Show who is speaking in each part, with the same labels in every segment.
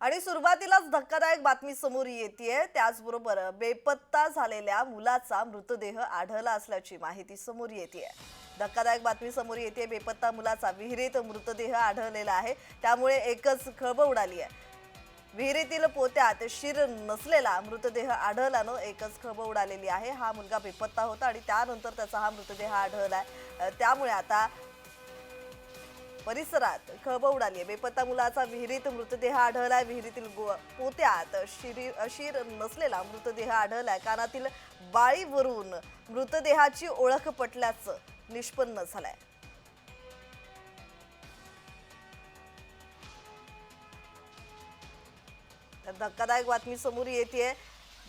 Speaker 1: आणि सुरुवातीलाच धक्कादायक बातमी समोर येते त्याचबरोबर बेपत्ता झालेल्या मुलाचा मृतदेह आढळला असल्याची माहिती समोर येते धक्कादायक बातमी समोर येते बेपत्ता मुलाचा विहिरीत मृतदेह आढळलेला आहे. त्यामुळे एकच खळबळ उडाली आहे. विहिरीतील पोत्यात शिर नसलेला मृतदेह आढळल्यानं एकच खळबळ उडालेली आहे. हा मुलगा बेपत्ता होता आणि त्यानंतर त्याचा हा मृतदेह आढळला आहे त्यामुळे आता परिसरात खळबळ उडाली आहे. बेपत्ता मुलाचा विहिरीत मृतदेह आढळलाय. विहिरीतील पोत्यात शिरी शिर नसलेला मृतदेह आढळलाय. कानातील बाळीवरून मृतदेहाची ओळख पटल्याचं निष्पन्न झालंय. तर धक्कादायक बातमी समोर येते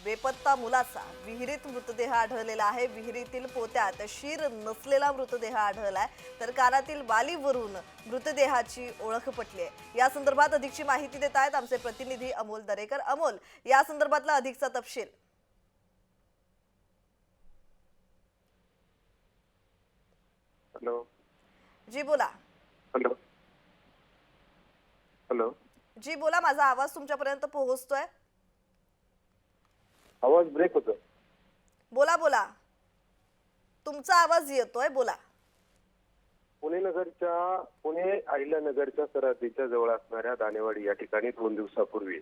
Speaker 1: बेपत्ता मुलाचा विहिरीत मृतदेह आढळलेला आहे. विहिरीतील पोत्यात शिर नसलेला मृतदेह आढळलाय. तर कानातील बालीवरून मृतदेहाची ओळख पटली आहे. या संदर्भात अधिकची माहिती देत आहेत आमचे प्रतिनिधी अमोल दरेकर. अमोल या संदर्भातला अधिकचा तपशील.
Speaker 2: हॅलो.
Speaker 1: जी बोला.
Speaker 2: हॅलो. हॅलो.
Speaker 1: जी बोला माझा आवाज तुमच्यापर्यंत पोहोचतोय?
Speaker 2: आवाज ब्रेक होतो
Speaker 1: बोला बोला. तुमचा आवाज येतोय बोला.
Speaker 2: पुणे नगरच्या पुणे अहिल्यानगरच्या सरहद्दीच्या जवळ असणाऱ्या दानेवाडी या ठिकाणी दोन दिवसापूर्वी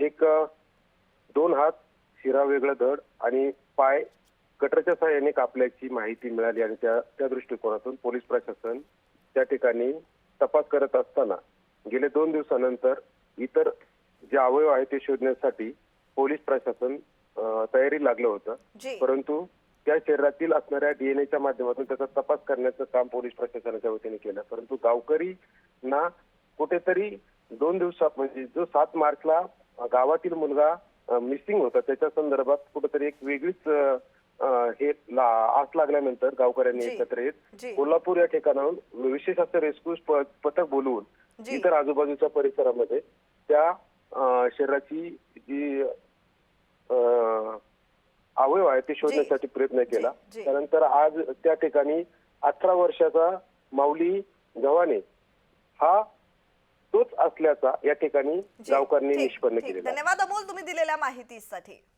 Speaker 2: एक दोन हात शिरा वेगळं धड आणि पाय कटरच्या सहाय्याने कापल्याची माहिती मिळाली आणि त्या त्या दृष्टिकोनातून पोलीस प्रशासन त्या ठिकाणी तपास करत असताना गेले दोन दिवसानंतर इतर जे अवयव आहे ते शोधण्यासाठी पोलीस प्रशासन तयारी लागलं होतं. परंतु त्या शरीरातील असणाऱ्या डीएनएच्या माध्यमातून त्याचा तपास करण्याचं काम पोलीस प्रशासनाच्या वतीने केलं. परंतु गावकरींना कुठेतरी दोन दिवसात म्हणजे जो सात मार्चला गावातील मुलगा मिसिंग होता त्याच्या संदर्भात कुठेतरी एक वेगळीच हे आस लागल्यानंतर गावकऱ्यांनी. एकत्र येत कोल्हापूर या ठिकाणाहून विशेष असं रेस्क्यू पथक बोलवून इतर आजूबाजूच्या परिसरामध्ये त्या शरीराची जी आहे ते शोधण्यासाठी प्रयत्न केला. त्यानंतर आज त्या ठिकाणी अठरा वर्षाचा माऊली गव्हाणे हा तोच असल्याचा या ठिकाणी गावकऱ्यांनी निष्पन्न. केलेला आहे.
Speaker 1: धन्यवाद अमोल तुम्ही दिलेल्या माहितीसाठी